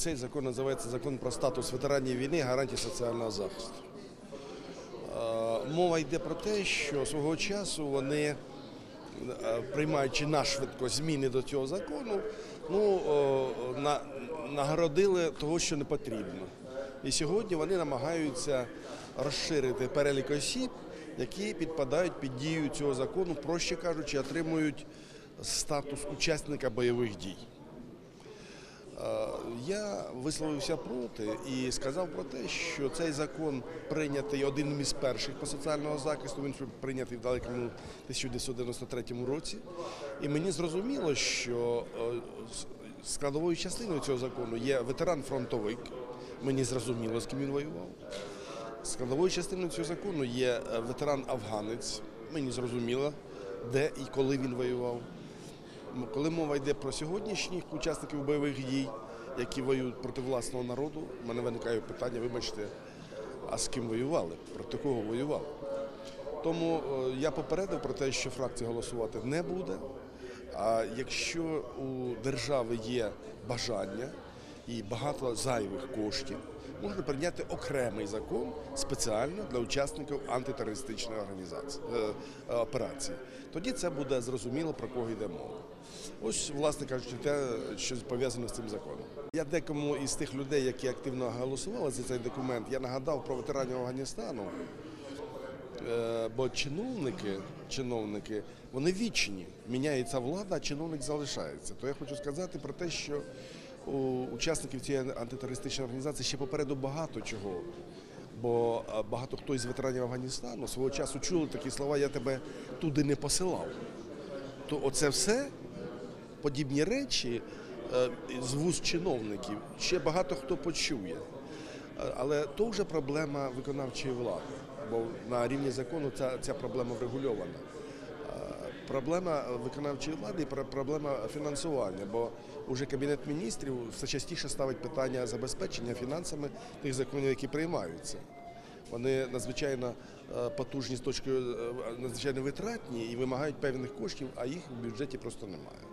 Цей закон називається закон про статус ветеранів війни, гарантії соціального захисту. Е, Мова йде про те, що свого часу вони, е, приймаючи нашвидко зміни до цього закону, ну, е, на, нагородили того, що не потрібно. І сьогодні вони намагаються розширити перелік осіб, які підпадають під дію цього закону, проще кажучи, отримують статус учасника бойових дій. Я висловився проти і сказав про те, що цей закон прийнятий одним із перших по соціального захисту. Він прийнятий в далекому 1993 році. І мені зрозуміло, що е, складовою частиною цього закону є ветеран-фронтовик. Мені зрозуміло, з ким він воював. Складовою частиною цього закону є е, ветеран-афганець. Мені зрозуміло, де і коли він воював. Коли мова йде про сьогоднішніх учасників бойових дій, які воюють проти власного народу, в мене виникає питання, вибачте, а з ким воювали? Проти кого воювали? Тому е, я попередив про те, що фракція голосувати не буде. А якщо у держави є бажання і багато зайвих коштів, можна прийняти окремий закон спеціально для учасників антитерористичної організації е, е, операції. Тоді це буде зрозуміло про кого йде мова. Ось, власне кажучи, те, що пов'язано з цим законом. Я декому із тих людей, які активно голосували за цей документ, я нагадав про ветеранів Афганістану. Е, Бо чиновники, чиновники, вони вічні. Міняється влада, а чиновник залишається. То я хочу сказати про те, що у учасників цієї антитерористичної організації ще попереду багато чого. Бо е, багато хто із ветеранів Афганістану свого часу чули такі слова Я тебе туди не посилав. То оце все подібні речі е, з вуст чиновників ще багато хто почує. Е, Але то вже проблема виконавчої влади, бо на рівні закону ця, ця проблема врегульована. Проблема виконавчої влади і проблема фінансування, бо вже Кабінет міністрів все частіше ставить питання забезпечення фінансами тих законів, які приймаються. Вони надзвичайно е, потужні з точки е, надзвичайно витратні і вимагають певних коштів, а їх в бюджеті просто немає.